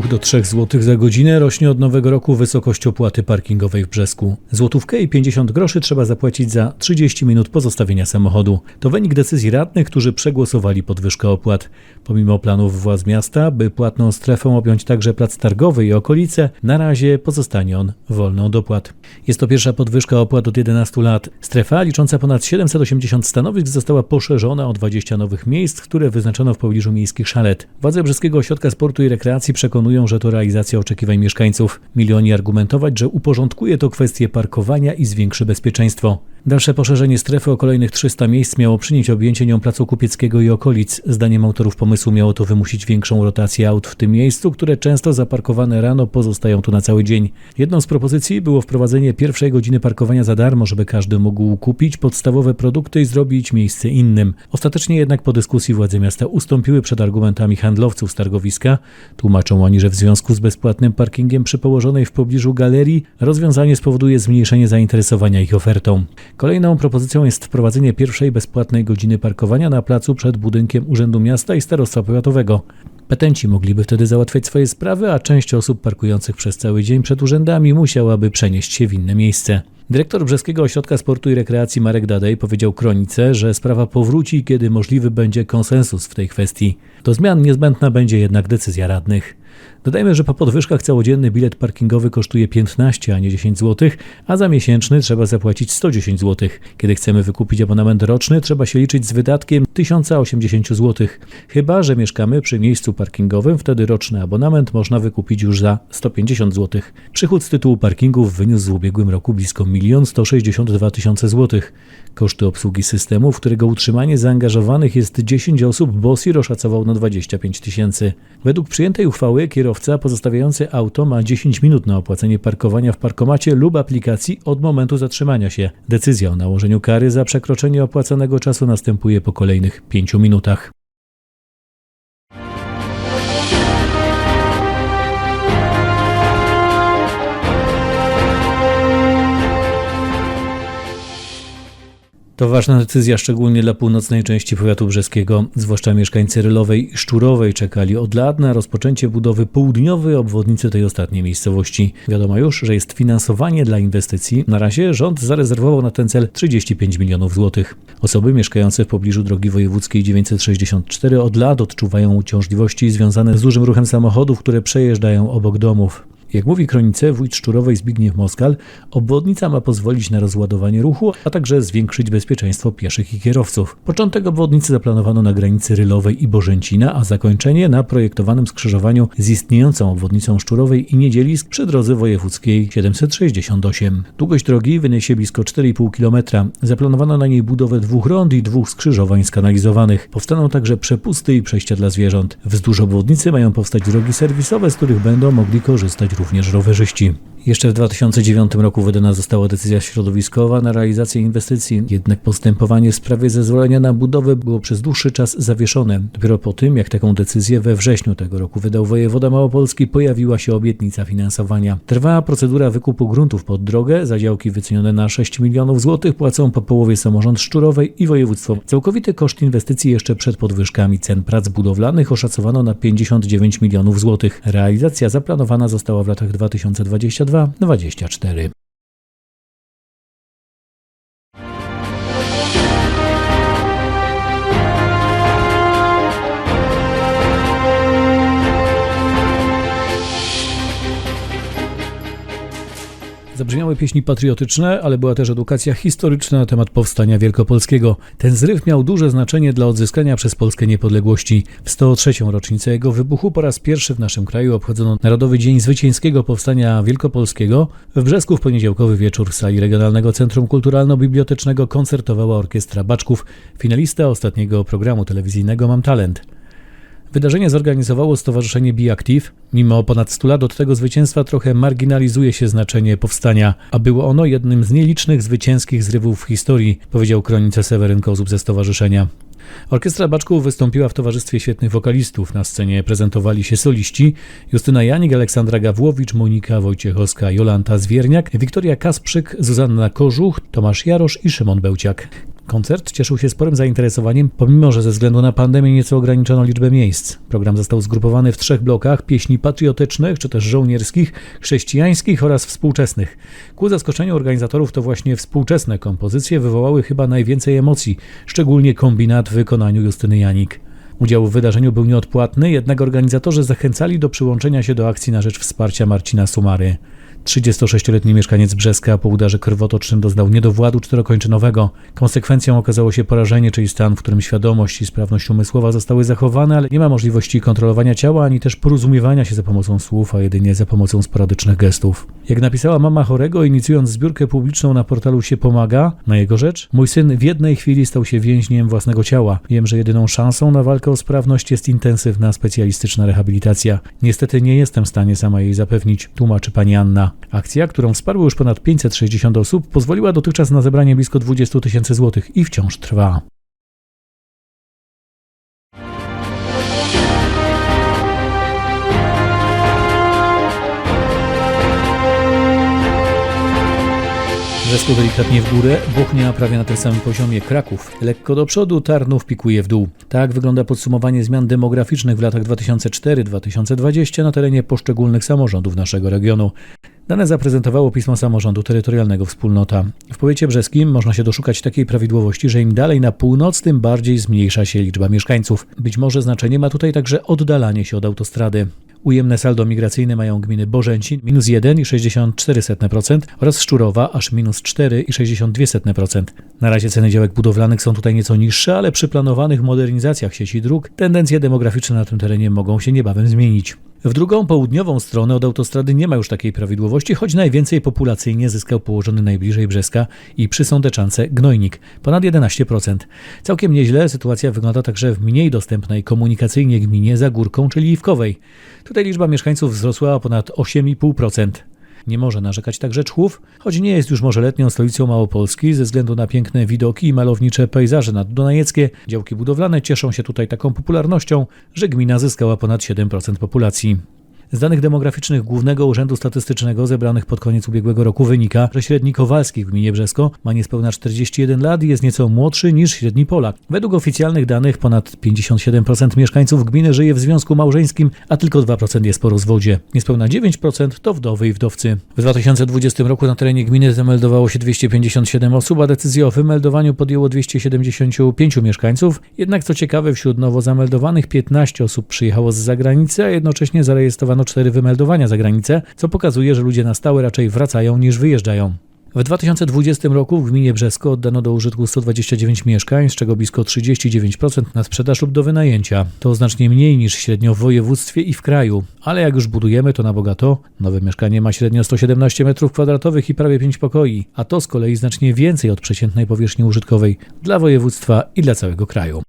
2 do 3 zł za godzinę rośnie od nowego roku wysokość opłaty parkingowej w Brzesku. Złotówkę i 50 groszy trzeba zapłacić za 30 minut pozostawienia samochodu. To wynik decyzji radnych, którzy przegłosowali podwyżkę opłat. Pomimo planów władz miasta, by płatną strefą objąć także plac targowy i okolice, na razie pozostanie on wolny od opłat. Jest to pierwsza podwyżka opłat od 11 lat. Strefa licząca ponad 780 stanowisk została poszerzona o 20 nowych miejsc, które wyznaczono w pobliżu miejskich szalet. Władze Brzeskiego Ośrodka Sportu i Rekreacji przekonują, że to realizacja oczekiwań mieszkańców. Milioni argumentować, że uporządkuje to kwestię parkowania i zwiększy bezpieczeństwo. Dalsze poszerzenie strefy o kolejnych 300 miejsc miało przynieść objęcie nią placu Kupieckiego i okolic. Zdaniem autorów pomysłu miało to wymusić większą rotację aut w tym miejscu, które często zaparkowane rano pozostają tu na cały dzień. Jedną z propozycji było wprowadzenie pierwszej godziny parkowania za darmo, żeby każdy mógł kupić podstawowe produkty i zrobić miejsce innym. Ostatecznie jednak po dyskusji władze miasta ustąpiły przed argumentami handlowców z targowiska. Tłumaczą oni, że w związku z bezpłatnym parkingiem przy położonej w pobliżu galerii rozwiązanie spowoduje zmniejszenie zainteresowania ich ofertą. Kolejną propozycją jest wprowadzenie pierwszej bezpłatnej godziny parkowania na placu przed budynkiem Urzędu Miasta i Starostwa Powiatowego. Petenci mogliby wtedy załatwiać swoje sprawy, a część osób parkujących przez cały dzień przed urzędami musiałaby przenieść się w inne miejsce. Dyrektor Brzeskiego Ośrodka Sportu i Rekreacji Marek Dadej powiedział Kronice, że sprawa powróci, kiedy możliwy będzie konsensus w tej kwestii. Do zmian niezbędna będzie jednak decyzja radnych. Dodajmy, że po podwyżkach całodzienny bilet parkingowy kosztuje 15, a nie 10 zł, a za miesięczny trzeba zapłacić 110 zł. Kiedy chcemy wykupić abonament roczny, trzeba się liczyć z wydatkiem 1080 zł. Chyba, że mieszkamy przy miejscu parkingowym, wtedy roczny abonament można wykupić już za 150 zł. Przychód z tytułu parkingów wyniósł w ubiegłym roku blisko 1 162 tysiące złotych. Koszty obsługi systemu, w którego utrzymanie zaangażowanych jest 10 osób, BOSIR oszacował na 25 tysięcy. Według przyjętej uchwały kierowca pozostawiający auto ma 10 minut na opłacenie parkowania w parkomacie lub aplikacji od momentu zatrzymania się. Decyzja o nałożeniu kary za przekroczenie opłacanego czasu następuje po kolejnych 5 minutach. To ważna decyzja, szczególnie dla północnej części powiatu brzeskiego. Zwłaszcza mieszkańcy Rylowej i Szczurowej czekali od lat na rozpoczęcie budowy południowej obwodnicy tej ostatniej miejscowości. Wiadomo już, że jest finansowanie dla inwestycji. Na razie rząd zarezerwował na ten cel 35 milionów złotych. Osoby mieszkające w pobliżu drogi wojewódzkiej 964 od lat odczuwają uciążliwości związane z dużym ruchem samochodów, które przejeżdżają obok domów. Jak mówi kronice wójt Szczurowej Zbigniew Moskal, obwodnica ma pozwolić na rozładowanie ruchu, a także zwiększyć bezpieczeństwo pieszych i kierowców. Początek obwodnicy zaplanowano na granicy Rylowej i Bożęcina, a zakończenie na projektowanym skrzyżowaniu z istniejącą obwodnicą Szczurowej i Niedzielisk przy drodze wojewódzkiej 768. Długość drogi wyniesie blisko 4,5 km. Zaplanowano na niej budowę dwóch rond i dwóch skrzyżowań skanalizowanych. Powstaną także przepusty i przejścia dla zwierząt. Wzdłuż obwodnicy mają powstać drogi serwisowe, z których będą mogli korzystać również rowerzyści. Jeszcze w 2009 roku wydana została decyzja środowiskowa na realizację inwestycji, jednak postępowanie w sprawie zezwolenia na budowę było przez dłuższy czas zawieszone. Dopiero po tym, jak taką decyzję we wrześniu tego roku wydał wojewoda małopolski, pojawiła się obietnica finansowania. Trwała procedura wykupu gruntów pod drogę, za działki wycenione na 6 milionów złotych płacą po połowie samorząd Szczurowej i województwo. Całkowity koszt inwestycji jeszcze przed podwyżkami cen prac budowlanych oszacowano na 59 milionów złotych. Realizacja zaplanowana została w latach 2022 Zabrzmiały pieśni patriotyczne, ale była też edukacja historyczna na temat powstania wielkopolskiego. Ten zryw miał duże znaczenie dla odzyskania przez Polskę niepodległości. W 103. rocznicę jego wybuchu po raz pierwszy w naszym kraju obchodzono Narodowy Dzień Zwycięskiego Powstania Wielkopolskiego. W Brzesku w poniedziałkowy wieczór w sali Regionalnego Centrum Kulturalno-Bibliotecznego koncertowała Orkiestra Baczków, finalista ostatniego programu telewizyjnego Mam Talent. Wydarzenie zorganizowało Stowarzyszenie Be. Mimo ponad 100 lat od tego zwycięstwa trochę marginalizuje się znaczenie powstania, a było ono jednym z nielicznych zwycięskich zrywów w historii, powiedział kronice Seweryn Kozub ze stowarzyszenia. Orkiestra Baczków wystąpiła w towarzystwie świetnych wokalistów. Na scenie prezentowali się soliści Justyna Janik, Aleksandra Gawłowicz, Monika Wojciechowska, Jolanta Zwierniak, Wiktoria Kasprzyk, Zuzanna Kożuch, Tomasz Jarosz i Szymon Bełciak. Koncert cieszył się sporym zainteresowaniem, pomimo że ze względu na pandemię nieco ograniczono liczbę miejsc. Program został zgrupowany w trzech blokach pieśni patriotycznych, czy też żołnierskich, chrześcijańskich oraz współczesnych. Ku zaskoczeniu organizatorów to właśnie współczesne kompozycje wywołały chyba najwięcej emocji, szczególnie kombinat w wykonaniu Justyny Janik. Udział w wydarzeniu był nieodpłatny, jednak organizatorzy zachęcali do przyłączenia się do akcji na rzecz wsparcia Marcina Sumary. 36-letni mieszkaniec Brzeska po udarze krwotocznym doznał niedowładu czterokończynowego. Konsekwencją okazało się porażenie, czyli stan, w którym świadomość i sprawność umysłowa zostały zachowane, ale nie ma możliwości kontrolowania ciała ani też porozumiewania się za pomocą słów, a jedynie za pomocą sporadycznych gestów. Jak napisała mama chorego, inicjując zbiórkę publiczną na portalu się pomaga, na jego rzecz, mój syn w jednej chwili stał się więźniem własnego ciała. Wiem, że jedyną szansą na walkę o sprawność jest intensywna, specjalistyczna rehabilitacja. Niestety nie jestem w stanie sama jej zapewnić, tłumaczy pani Anna. Akcja, którą wsparło już ponad 560 osób, pozwoliła dotychczas na zebranie blisko 20 tysięcy złotych i wciąż trwa. Brzesko delikatnie w górę, Bochnia prawie na tym samym poziomie, Kraków lekko do przodu, Tarnów pikuje w dół. Tak wygląda podsumowanie zmian demograficznych w latach 2004-2020 na terenie poszczególnych samorządów naszego regionu. Dane zaprezentowało pismo samorządu terytorialnego Wspólnota. W powiecie brzeskim można się doszukać takiej prawidłowości, że im dalej na północ, tym bardziej zmniejsza się liczba mieszkańców. Być może znaczenie ma tutaj także oddalanie się od autostrady. Ujemne saldo migracyjne mają gminy Bożęcin minus 1,64% oraz Szczurowa aż minus 4,62%. Na razie ceny działek budowlanych są tutaj nieco niższe, ale przy planowanych modernizacjach sieci dróg tendencje demograficzne na tym terenie mogą się niebawem zmienić. W drugą południową stronę od autostrady nie ma już takiej prawidłowości, choć najwięcej populacyjnie zyskał położony najbliżej Brzeska i przy Sądeczance Gnojnik, ponad 11%. Całkiem nieźle sytuacja wygląda także w mniej dostępnej komunikacyjnie gminie Zagórką, czyli Iwkowej. Tutaj liczba mieszkańców wzrosła o ponad 8,5%. Nie może narzekać także Czchów, choć nie jest już może letnią stolicą Małopolski ze względu na piękne widoki i malownicze pejzaże naddunajeckie. Działki budowlane cieszą się tutaj taką popularnością, że gmina zyskała ponad 7% populacji. Z danych demograficznych Głównego Urzędu Statystycznego zebranych pod koniec ubiegłego roku wynika, że średni Kowalski w gminie Brzesko ma niespełna 41 lat i jest nieco młodszy niż średni Polak. Według oficjalnych danych ponad 57% mieszkańców gminy żyje w związku małżeńskim, a tylko 2% jest po rozwodzie. Niespełna 9% to wdowy i wdowcy. W 2020 roku na terenie gminy zameldowało się 257 osób, a decyzję o wymeldowaniu podjęło 275 mieszkańców. Jednak co ciekawe, wśród nowo zameldowanych 15 osób przyjechało z zagranicy, a jednocześnie zarejestrowano cztery wymeldowania za granicę, co pokazuje, że ludzie na stałe raczej wracają niż wyjeżdżają. W 2020 roku w gminie Brzesko oddano do użytku 129 mieszkań, z czego blisko 39% na sprzedaż lub do wynajęcia. To znacznie mniej niż średnio w województwie i w kraju, ale jak już budujemy to na bogato. Nowe mieszkanie ma średnio 117 m2 i prawie 5 pokoi, a to z kolei znacznie więcej od przeciętnej powierzchni użytkowej dla województwa i dla całego kraju.